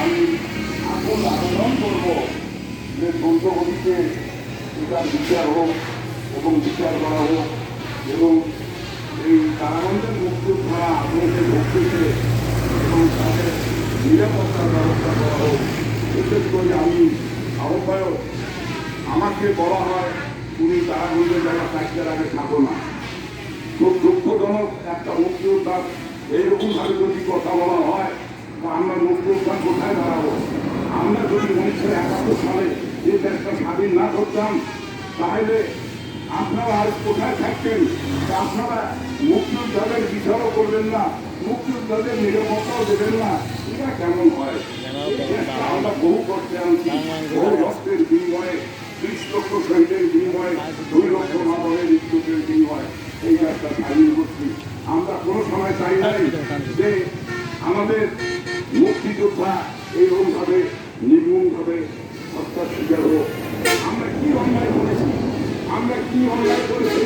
আমি এখন আবেদন করব যে দ্রুতগতিতে এটার বিচার হোক এবং বিচার করা হোক এবং এই কারাগঞ্জের মুক্তিযোদ্ধা আগ্রহে ভক্তিতে এবং তাদের নিরাপত্তার ব্যবস্থা করা হোক বিশেষ করে আমি আহ্বায়ক আমাকে বলা হয় তুমি কারাগঞ্জের জায়গা চারটার আগে থাকো না খুব দুঃখজনক একটা মুক্তিযোদ্ধার এইরকম ভাবে যদি কথা বলা হয় বা আমরা মুক্তিযোদ্ধা কোথায় দাঁড়াবো আমরা যদি উনিশশো একাত্তর সালে এই দেশটা স্বাধীন না করতাম তাহলে আপনারা আর কোথায় থাকতেন আপনারা করবেন না মুক্তিযোদ্ধাদের নিরাপত্তাও দেবেন না। এটা কেমন হয়? আমরা বহু করতে আনছি। বহু রক্তের বিনিময়ে ত্রিশ লক্ষ শহীদের বিনিময়ে দুই লক্ষ মাদকের ইজ্জতের বিনিময়ে এই দেশটা স্বাধীন করছি। আমরা কোনো সময় চাই নাই যে আমাদের মুক্তিযোদ্ধা এইরকমভাবে নির্মমভাবে হত্যার শিকার হোক। আমরা কি অন্যায় করেছি? আমরা কি অন্যায় করেছি